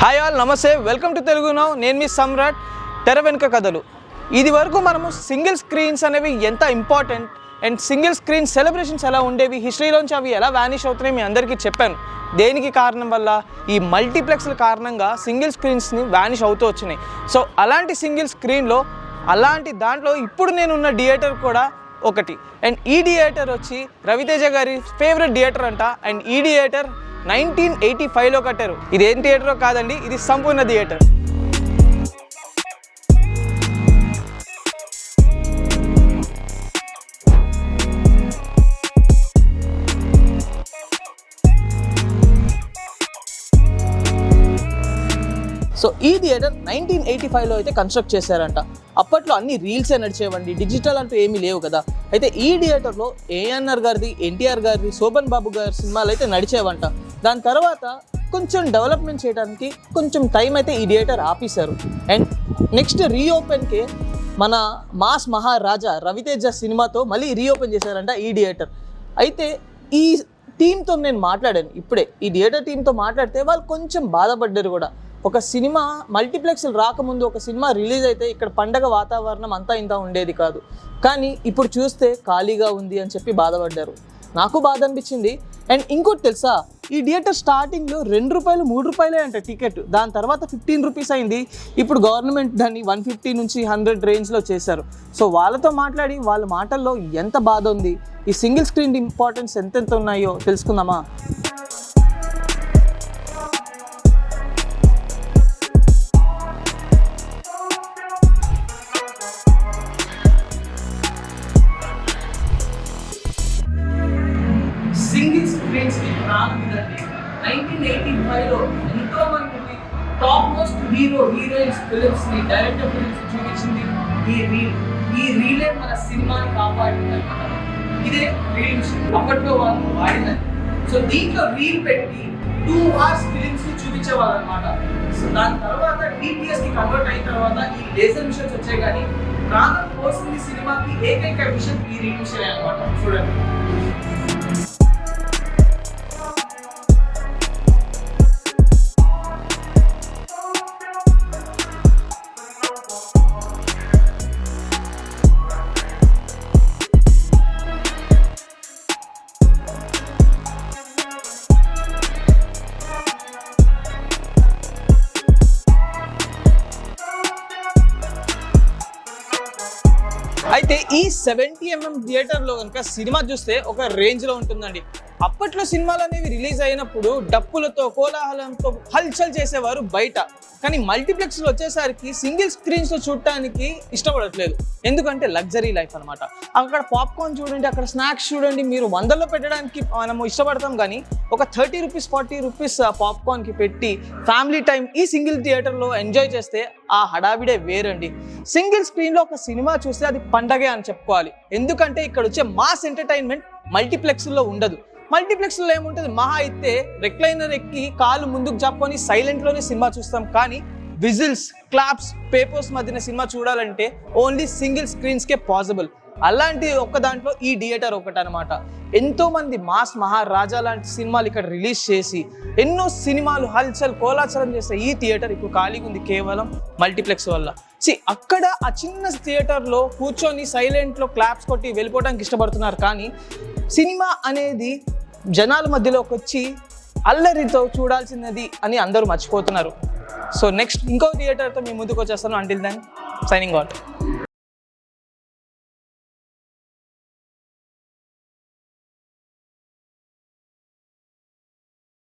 Hi all నమస్తే. Welcome to Telugu now నేను మీ సమ్రాట్. తెర వెనుక కథలు. ఇది వరకు మనము సింగిల్ స్క్రీన్స్ అనేవి ఎంత important and single screen celebrations ఎలా ఉండేవి హిస్టరీలోంచి అవి ఎలా వానిష్ అవుతున్నాయి మీ అందరికీ చెప్పాను. దేనికి కారణం వల్ల? ఈ మల్టీప్లెక్స్ల కారణంగా సింగిల్ స్క్రీన్స్ని వానిష్ అవుతూ వచ్చినాయి. సో అలాంటి సింగిల్ స్క్రీన్లో అలాంటి దాంట్లో ఇప్పుడు నేనున్న థియేటర్ కూడా ఒకటి. అండ్ ఈ థియేటర్ వచ్చి రవితేజ గారి ఫేవరెట్ థియేటర్ అంట. అండ్ ఈ థియేటర్ నైన్టీన్ ఎయిటీ ఫైవ్లో కట్టారు. ఇది ఏం థియేటరో కాదండి ఇది సంపూర్ణ థియేటర్. సో ఈ థియేటర్ నైన్టీన్ ఎయిటీ ఫైవ్లో అయితే కన్స్ట్రక్ట్ చేశారంట. అప్పట్లో అన్ని రీల్సే నడిచేవండి డిజిటల్ అంటూ ఏమీ లేవు కదా. అయితే ఈ థియేటర్లో ఏఎన్ఆర్ గారిది ఎన్టీఆర్ గారిది శోభన్ బాబు గారి సినిమాలు అయితే నడిచేవంట. దాని తర్వాత కొంచెం డెవలప్మెంట్ చేయడానికి కొంచెం టైం అయితే ఈ థియేటర్ ఆపేశారు. అండ్ నెక్స్ట్ రీఓపెన్కి మన మాస్ మహారాజా రవితేజ సినిమాతో మళ్ళీ రీఓపెన్ చేశారంట ఈ థియేటర్. అయితే ఈ టీంతో నేను మాట్లాడాను ఇప్పుడే. ఈ థియేటర్ టీంతో మాట్లాడితే వాళ్ళు కొంచెం బాధపడ్డారు కూడా. ఒక సినిమా మల్టీప్లెక్స్లు రాకముందు ఒక సినిమా రిలీజ్ అయితే ఇక్కడ పండగ వాతావరణం అంతా ఇంత ఉండేది కాదు. కానీ ఇప్పుడు చూస్తే ఖాళీగా ఉంది అని చెప్పి బాధపడ్డారు. నాకు బాధ అనిపించింది. అండ్ ఇంకోటి తెలుసా? ఈ థియేటర్ స్టార్టింగ్లో రెండు రూపాయలు మూడు రూపాయలే అంట టికెట్ దాని తర్వాత ఫిఫ్టీన్ రూపీస్ అయింది. ఇప్పుడు గవర్నమెంట్ దాన్ని వన్ ఫిఫ్టీ నుంచి హండ్రెడ్ రేంజ్లో చేశారు. సో వాళ్ళతో మాట్లాడి వాళ్ళ మాటల్లో ఎంత బాధ ఉంది? ఈ సింగిల్ స్క్రీన్ ఇంపార్టెన్స్ ఎంతెంత ఉన్నాయో తెలుసుకుందామా? సింగిల్ ప్రాణం ఇదండి నైన్టీన్ ఎయిటీ ఫైవ్లో ఎంతో మంది టాప్ మోస్ట్ హీరో హీరోయిన్స్ ఫిలిమ్స్ని డైరెక్టర్ ఫిలిమ్స్ చూపించింది ఈ రీల్ ఈ రీలే మన సినిమాని కాపాడింది అనమాట ఇదే రీల్ అప్పట్లో వాళ్ళు వాడినది. సో దీంట్లో రీల్ పెట్టి టూ అవర్స్ ఫిలిమ్స్ని చూపించేవాళ్ళు అనమాట సో దాని తర్వాత డిపిఎస్కి కన్వర్ట్ అయిన తర్వాత ఈ లేజర్ మిషన్స్ వచ్చాయి కానీ ప్రాణం పోసింది సినిమాకి ఏకైక విషయం ఈ రీల్ మిషన్ అనమాట చూడండి. అయితే ఈ సెవెంటీ ఎంఎం థియేటర్లో కనుక సినిమా చూస్తే ఒక రేంజ్లో ఉంటుందండి. అప్పట్లో సినిమాలు అనేవి రిలీజ్ అయినప్పుడు డప్పులతో కోలాహలంతో హల్చల్ చేసేవారు బయట. కానీ మల్టీప్లెక్స్లో వచ్చేసరికి సింగిల్ స్క్రీన్స్లో చూడటానికి ఇష్టపడట్లేదు. ఎందుకంటే లగ్జరీ లైఫ్ అనమాట అక్కడ పాప్కార్న్ చూడండి అక్కడ స్నాక్స్ చూడండి మీరు వందల్లో పెట్టడానికి మనము ఇష్టపడతాం కానీ ఒక థర్టీ రూపీస్ ఫార్టీ రూపీస్ పాప్కార్న్కి పెట్టి ఫ్యామిలీ టైం ఈ సింగిల్ థియేటర్లో ఎంజాయ్ చేస్తే ఆ హడావిడే వేరండి. సింగిల్ స్క్రీన్లో ఒక సినిమా చూస్తే అది పండగ అని చెప్పుకోవాలి. ఎందుకంటే ఇక్కడ వచ్చే మాస్ ఎంటర్టైన్మెంట్ మల్టీప్లెక్స్లో ఉండదు. మల్టీప్లెక్స్లో ఏముంటుంది? మహా అయితే రెక్లైనర్ ఎక్కి కాలు ముందుకు జాపుకొని సైలెంట్లోనే సినిమా చూస్తాం. కానీ విజిల్స్ క్లాప్స్ పేపర్స్ మధ్యన సినిమా చూడాలంటే ఓన్లీ సింగిల్ స్క్రీన్స్కే పాసిబుల్. అలాంటి ఒక్క దాంట్లో ఈ థియేటర్ ఒకటి అనమాట ఎంతోమంది మాస్ మహారాజా లాంటి సినిమాలు ఇక్కడ రిలీజ్ చేసి ఎన్నో సినిమాలు హల్చల్ కోలాచలం చేసే ఈ థియేటర్ ఇప్పుడు ఖాళీగా ఉంది కేవలం మల్టీప్లెక్స్ వల్ల. సి అక్కడ ఆ చిన్న థియేటర్లో కూర్చొని సైలెంట్లో క్లాప్స్ కొట్టి వెళ్ళిపోవడానికి ఇష్టపడుతున్నారు. కానీ సినిమా అనేది జనాల మధ్యలోకి వచ్చి అల్లరితో చూడాల్సినది అని అందరూ మర్చిపోతున్నారు. సో నెక్స్ట్ ఇంకో థియేటర్తో మీ ముందుకు వచ్చేస్తాను. అంటిల్ దాన్ సైనింగ్ అవుట్